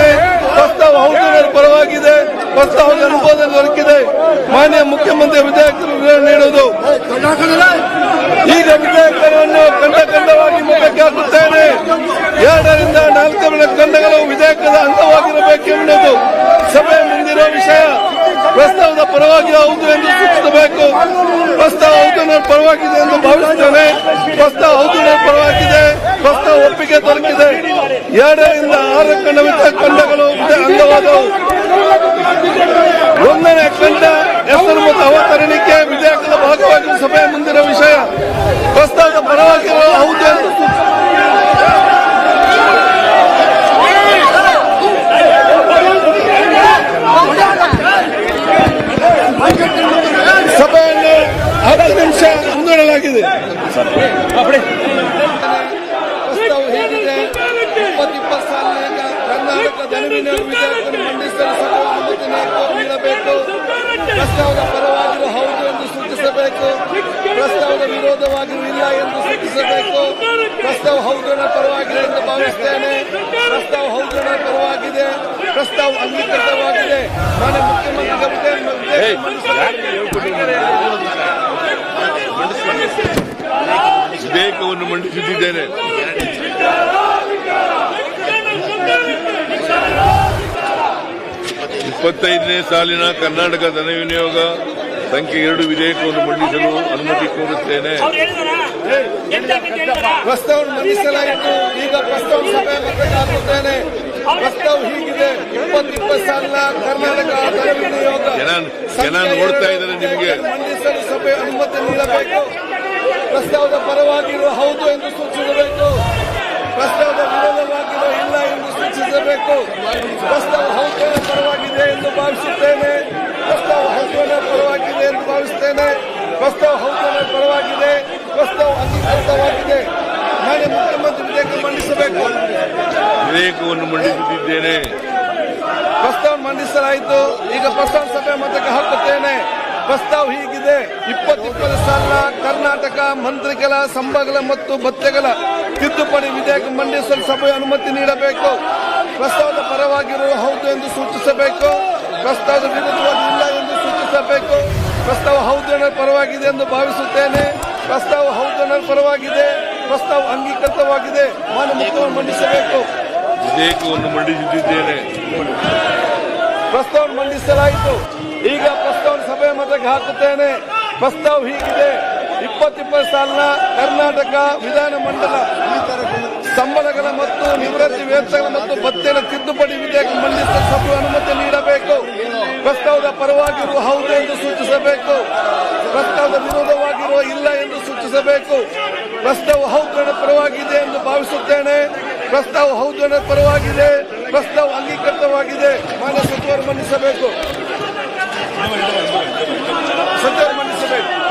ಮಾಡಿದ್ದೇನೆ ಪ್ರಸ್ತಾವ ಪರವಾಗಿದೆ. ಪ್ರಸ್ತಾವ ಅನುಭವದಲ್ಲಿ ದೊರಕಿದೆ. ಮಾನ್ಯ ಮುಖ್ಯಮಂತ್ರಿ ವಿಧಾಯಕರು ನೀಡುವುದು. ಈಗ ವಿಧಾಯಕರನ್ನು ಕಂಡ ಕಂಡವಾಗಿ ಮುಖಕ್ಕೆ ಹಾಕುತ್ತೇನೆ. ಎರಡರಿಂದ ನಾಲ್ಕು ಕಂಡಗಳು ವಿಧೇಯಕದ ಅಂಗವಾಗಿರಬೇಕೆನ್ನುವುದು ಸಭೆ ಮುಂದಿರುವ ವಿಷಯ. ಪ್ರಸ್ತಾವದ ಪರವಾಗಿ ಹೌದು ಎಂದು ಸೂಚಿಸಬೇಕು. ಪ್ರಸ್ತಾವ ಹೌದು ಪರವಾಗಿದೆ ಎಂದು ಭಾವಿಸುತ್ತೇನೆ. ಪ್ರಸ್ತಾವ ಹೌದು ಪರವಾಗಿದೆ. ಪ್ರಸ್ತಾವ ಒಪ್ಪಿಗೆ ದೊರಕಿದೆ ಎರಡರಿಂದ ಆರು ಖಂಡ ಕಂಡಗಳು ಖಂಡಗಳು ಅಂಗವಾದವು. ಒಂದನೇ ಖಂಡ ಹೆಸರು ಮತ್ತು ಅವತರಣಿಕೆ ವಿಧೇಯಕದ ಭಾಗವಾಗಿ ಸಭೆಯ ಮುಂದಿನ ವಿಷಯ ಪ್ರಸ್ತಾವದ ಪರವಾಗಿರುವ ಹೌದು ಎಂದು. ಸಭೆಯನ್ನು ಹತ್ತು ನಿಮಿಷ ಮುಂದೂಡಲಾಗಿದೆ. ಪ್ರಸ್ತಾವ ಹೇಗಿದೆ? ಇಪ್ಪತ್ತು ಇಪ್ಪತ್ತು ಸಾಲಿನ ಕರ್ನಾಟಕ ಧನವಿನ ವಿಧೇಯಕವನ್ನು ಮಂಡಿಸಲು ನೀಡು- ನೀಡಬೇಕು. ಪ್ರಸ್ತಾವದ ಪರವಾಗಿರುವ ಹೌದು ಎಂದು ಸೂಚಿಸಬೇಕು. ಪ್ರಸ್ತಾವದ ವಿರೋಧವಾಗಿರುವ ಇಲ್ಲ ಎಂದು ಸೂಚಿಸಬೇಕು. ಪ್ರಸ್ತಾವ ಹೌದನ ಪರವಾಗಿದೆ ಎಂದು ಭಾವಿಸುತ್ತೇನೆ ಪ್ರಸ್ತಾವ ಹೌದನ ಪರವಾಗಿದೆ. ಪ್ರಸ್ತಾವ ಅಂಗೀಕೃತವಾಗಿದೆ. ಮಾನ್ಯ ಮುಖ್ಯಮಂತ್ರಿಗಳಿಗೆ ವಿಧೇಯಕ ವಿಧೇಯಕವನ್ನು ಮಂಡಿಸುತ್ತಿದ್ದೇನೆ ಇಪ್ಪತ್ತೈದನೇ ಸಾಲಿನ ಕರ್ನಾಟಕ ಧನ ವಿನಿಯೋಗ ಸಂಖ್ಯೆ ಎರಡು ವಿಧೇಯಕವನ್ನು ಮಂಡಿಸಲು ಅನುಮತಿ ಕೋರುತ್ತೇನೆ. ಪ್ರಸ್ತಾವವನ್ನು ಮಂಡಿಸಲಾಯಿತು. ಈಗ ಪ್ರಸ್ತಾವ ಸಭೆ ಹಾಕುತ್ತೇನೆ ಪ್ರಸ್ತಾವ ಹೀಗಿದೆ. ಇಪ್ಪತ್ತು ಇಪ್ಪತ್ತು ಸಾಲಿನ ಕರ್ನಾಟಕ ಧನ ವಿನಿಯೋಗ ಜನ ಜನ ನೋಡ್ತಾ ಇದ್ದಾರೆ ನಿಮಗೆ. ಮಂಡಿಸಲು ಸಭೆ ಅನುಮತಿ ನೀಡಬೇಕು. ಪ್ರಸ್ತಾವದ ಪರವಾಗಿರುವ ಹೌದು ಎಂದು ಸೂಚಿಸಬೇಕು. ಪ್ರಸ್ತಾವದ ವಿರೋಧವಾಗಿರುವ ಇಲ್ಲ ಎಂದು ಸೂಚಿಸಬೇಕು ಪ್ರಸ್ತಾವ ಹೌದನ ಪರವಾಗಿದೆ ಎಂದು ಭಾವಿಸುತ್ತೇನೆ ಪ್ರಸ್ತಾವ ಹೌದನ ಪರವಾಗಿದೆ ಪ್ರಸ್ತಾವ ಹೌದನ ಪರವಾಗಿದೆ. ಪ್ರಸ್ತಾವ ಅಂಗೀಕೃತವಾಗಿದೆ ನಾನು ಮುಖ್ಯಮಂತ್ರಿ ವಿಧೇಯಕ ಮಂಡಿಸಬೇಕು. ವಿಧೇಯಕವನ್ನು ಮಂಡಿಸುತ್ತಿದ್ದೇನೆ. ಪ್ರಸ್ತಾವ ಮಂಡಿಸಲಾಯಿತು. ಈಗ ಪ್ರಸ್ತಾವ ಸಭೆ ಮತಕ್ಕೆ ಹಾಕುತ್ತೇನೆ. ಪ್ರಸ್ತಾವ ಹೀಗಿದೆ. ಇಪ್ಪತ್ತಿಪ್ಪತ್ತು ಸಾಲಿನ ಕರ್ನಾಟಕ ಮಂತ್ರಿಗಳ ಸಂಭಗಳ ಮತ್ತು ಭತ್ಯೆಗಳ ತಿದ್ದುಪಡಿ ವಿಧೇಯಕ ಮಂಡಿಸಲು ಸಭೆ ಅನುಮತಿ ನೀಡಬೇಕು. ಪ್ರಸ್ತಾವದ ಪರವಾಗಿರುವ ಹೌದು ಎಂದು ಸೂಚಿಸಬೇಕು. ಪ್ರಸ್ತಾವದ ವಿರುದ್ಧವಾಗಿ ಇಲ್ಲ ಎಂದು ಸೂಚಿಸಬೇಕು. ಪ್ರಸ್ತಾವ ಹೌದು ಅನ್ನೋ ಪರವಾಗಿದೆ ಎಂದು ಭಾವಿಸುತ್ತೇನೆ. ಪ್ರಸ್ತಾವ ಹೌದು ಅನ್ನೋ ಪರವಾಗಿದೆ. ಪ್ರಸ್ತಾವ ಅಂಗೀಕೃತವಾಗಿದೆ. ನಾನು ಮುಖವನ್ನು ಮಂಡಿಸಬೇಕು. ವಿಧೇಯಕವನ್ನು ಮಂಡಿಸುತ್ತಿದ್ದೇನೆ ಪ್ರಸ್ತಾವ ಮಂಡಿಸಲಾಯಿತು. ಈಗ ಪ್ರಸ್ತಾವ ಸಭೆ ಮತಕ್ಕೆ ಹಾಕುತ್ತೇನೆ. ಪ್ರಸ್ತಾವ ಹೀಗಿದೆ. ಇಪ್ಪತ್ತಿಪ್ಪತ್ತು ಸಾಲಿನ ಕರ್ನಾಟಕ ವಿಧಾನಮಂಡಲ ಸಂಬಳಗಳ ಮತ್ತು ನಿವೃತ್ತಿ ವೇತನಗಳ ಮತ್ತು ಭತ್ಯೆನ ತಿದ್ದುಪಡಿ ವಿಧೇಯಕ ಮಂಡಿಸಿದ ಸಭೆ ಅನುಮತಿ ನೀಡಬೇಕು ಪ್ರಸ್ತಾವದ ಪರವಾಗಿರುವ ಹೌದು ಎಂದು ಸೂಚಿಸಬೇಕು ಪ್ರಸ್ತಾವದ ವಿರೋಧವಾಗಿರುವ ಇಲ್ಲ ಎಂದು ಸೂಚಿಸಬೇಕು ಪ್ರಸ್ತಾವ ಹೌದು ಪರವಾಗಿದೆ ಎಂದು ಭಾವಿಸುತ್ತೇನೆ ಪ್ರಸ್ತಾವ ಹೌದು ಪರವಾಗಿದೆ ಪ್ರಸ್ತಾವ ಅಂಗೀಕೃತವಾಗಿದೆ ಮಾನ್ಯ ಸಚಿವರು ಮಂಡಿಸಬೇಕು ಸಚಿವರು ಮಂಡಿಸಬೇಕು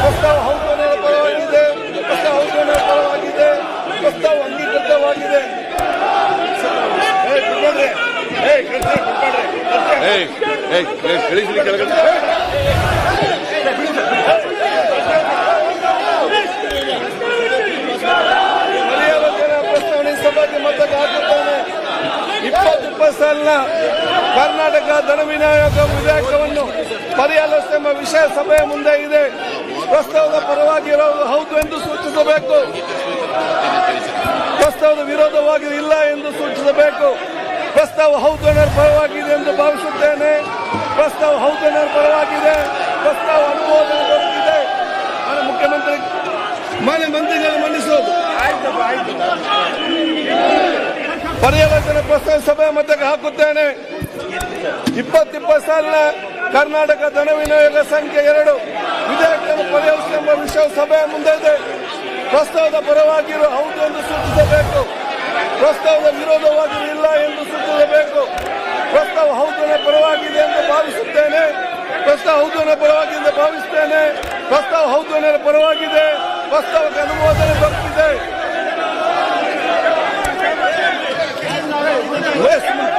ಪರ್ಯಾಲೋಚನಾ ಪ್ರಸ್ತಾವನೆ ಸಭೆಗೆ ಮತಕ್ಕೆ ಹಾಕುತ್ತೇನೆ ಇಪ್ಪತ್ತು ಸಾಲಿನ ಕರ್ನಾಟಕ ಧನ ವಿನಿಯೋಗ ವಿಧೇಯಕವನ್ನು ಪರ್ಯಾಲೋಚನೆ ಎಂಬ ವಿಷಯ ಸಭೆಯ ಮುಂದೆ ಇದೆ. ಪ್ರಸ್ತಾವದ ಪರವಾಗಿರೋದು ಹೌದು ಎಂದು ಸೂಚಿಸಬೇಕು. ಪ್ರಸ್ತಾವದ ವಿರೋಧವಾಗಿ ಇಲ್ಲ ಎಂದು ಸೂಚಿಸಬೇಕು. ಪ್ರಸ್ತಾವ ಹೌದು ಪರವಾಗಿದೆ ಎಂದು ಭಾವಿಸುತ್ತೇನೆ. ಪ್ರಸ್ತಾವ ಹೌದು ಪರವಾಗಿದೆ. ಪ್ರಸ್ತಾವ ಅನುಮೋದನೆ ದೊರಕಿದೆ ಮಾನ್ಯ ಮುಖ್ಯಮಂತ್ರಿ, ಮಾನ್ಯ ಮಂತ್ರಿಗಳು ಮಂಡಿಸೋದು ಪರ್ಯಾಲೋಚನೆ ಪ್ರಸ್ತಾವ ಸಭೆ ಮತಕ್ಕೆ ಹಾಕುತ್ತೇನೆ. ಇಪ್ಪತ್ತಿಪ್ಪತ್ತು ಸಾಲಿನ ಕರ್ನಾಟಕ ಧನ ವಿನಿಯೋಗ ಸಂಖ್ಯೆ ಎರಡು. ವಿಧೇಯಕವನ್ನು ಪರಿವರ್ತನೆ ವಿಷಯ ಸಭೆಯ ಮುಂದೆ ಇದೆ. ಪ್ರಸ್ತಾವದ ಪರವಾಗಿರುವ ಹೌದು ಎಂದು ಸೂಚಿಸಬೇಕು ಪ್ರಸ್ತಾವದ ವಿರೋಧವಾಗಿರುವ ಇಲ್ಲ ಎಂದು ಸೂಚಿಸಬೇಕು ಪ್ರಸ್ತಾವ ಹೌದನ ಪರವಾಗಿದೆ ಎಂದು ಭಾವಿಸುತ್ತೇನೆ ಪ್ರಸ್ತಾವ ಹೌದನ ಪರವಾಗಿದೆ ಎಂದು ಭಾವಿಸುತ್ತೇನೆ ಪ್ರಸ್ತಾವ ಹೌದು ಅನ್ನೋ ಪರವಾಗಿದೆ ಪ್ರಸ್ತಾವಕ್ಕೆ ಅನುಮೋದನೆ ದೊರಕಿದೆ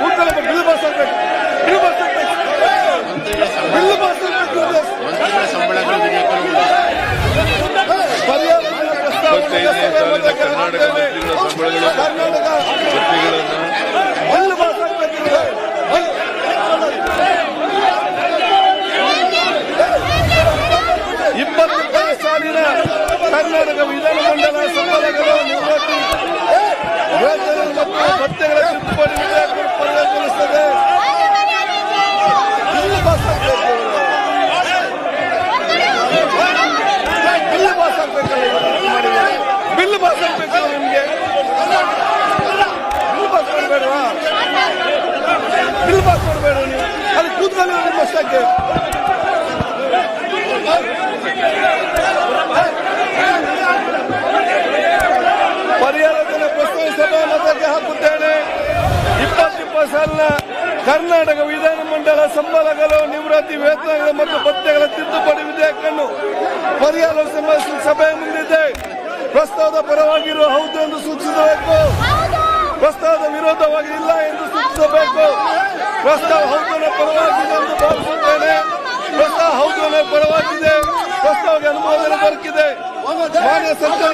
ಬಿಲ್ ಬಿಲ್ ಪಾಸ್ ಆಗ್ಬೇಕು ಬಿಲ್ ಪಾಸ್ ಆಗ್ಬೇಕು ಮಂತ್ರಿಗಳ ಸಂಬಳಗಳು ವಿಧೇಯಕಗಳು ಪರ್ಯಾಲೋಚನೆ ಪ್ರಸ್ತಾವನೆ ಇಪ್ಪತ್ತೈದನೇ ಸಾಲಿನ ಕರ್ನಾಟಕ ಮಂತ್ರಿಗಳ ಸಂಬಳಗಳು ಕರ್ನಾಟಕ ಭತ್ಯೆಗಳನ್ನು ಬಿಲ್ ಪಾಸ್ ಆಗ್ಬೇಕಿದೆ ಇಪ್ಪತ್ತು ಸಾಲಿನ ಕರ್ನಾಟಕ ವಿಧಾನಮಂಡಲ ಸಂಬಳಗಳು ನಿವೃತ್ತಿ ವೇತನ ಮತ್ತು ಭತ್ಯೆಗಳ ತಿದ್ದುಪಡಿ ವಿಧೇಯಕ ಪರಿಗಣಿಸುತ್ತದೆ ಬಿಲ್ ಪಾಸ್ ಆಗ್ಬೇಕು ಬಿಲ್ ಪಾಸ್ ಆಗ್ಬೇಕಲ್ಲ ಇವತ್ತು ಮಾಡಿದ್ದಾರೆ. ಬಿಲ್ ಪಾಸ್ ಆಗ್ಬೇಕಲ್ಲ ನಿಮ್ಗೆ ಬಿಲ್ ಪಾಸ್ ಮಾಡಬೇಡವಾ ಮಾಡಬೇಡ ನೀವು ಅಲ್ಲಿ ಕೂತ್ಕೊಂಡು ನಿಮ್ಮಷ್ಟಕ್ಕೆ ಪರ್ಯಾಲೋಚನೆ ಪ್ರಸ್ತಾವ ಸಭಾ ಮತಕ್ಕೆ ಹಾಕುತ್ತೇನೆ ಇಪ್ಪತ್ತಿಪ್ಪತ್ತು ಸಾಲಿನ ಕರ್ನಾಟಕ ವಿಧಾನಮಂಡಲ ಸಂಬಳಗಳು ನಿವೃತ್ತಿ ವೇತನಗಳು ಮತ್ತು ಪತ್ತೆಗಳ ತಿದ್ದುಪಡಿ ವಿಧೇಯಕವನ್ನು ಪರಿಹಾರ ಸಭೆ ಮುಂದಿದೆ. ಪ್ರಸ್ತಾವದ ಪರವಾಗಿರುವ ಹೌದು ಎಂದು ಸೂಚಿಸಬೇಕು. ಪ್ರಸ್ತಾವದ ವಿರೋಧವಾಗಿ ಇಲ್ಲ ಎಂದು ಸೂಚಿಸಬೇಕು. ಪ್ರಸ್ತಾವ ಹೌದನ ಪರವಾಗಿದೆ ಎಂದು ಭಾವಿಸುತ್ತೇನೆ. ಪ್ರಸ್ತಾವ ಹೌದನ ಪರವಾಗಿದೆ. ಪ್ರಸ್ತಾವಕ್ಕೆ ಅನುಮೋದನೆ ದೊರಕಿದೆ. ಸರ್ಕಾರ